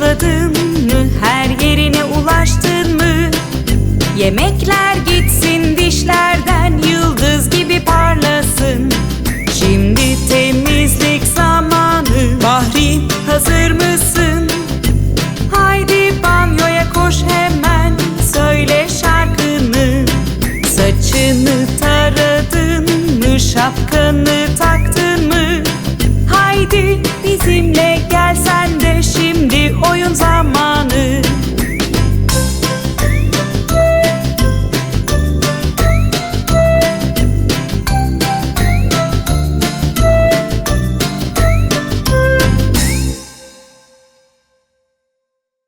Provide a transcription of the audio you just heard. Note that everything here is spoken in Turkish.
Fırçaladın mı? Her yerine ulaştın mı? Yemekler gitsin dişlerden Yıldız gibi parlasın Şimdi temizlik zamanı Bahri hazır mısın? Haydi banyoya koş hemen Söyle şarkını Saçını taradın mı? Şapkanı taktın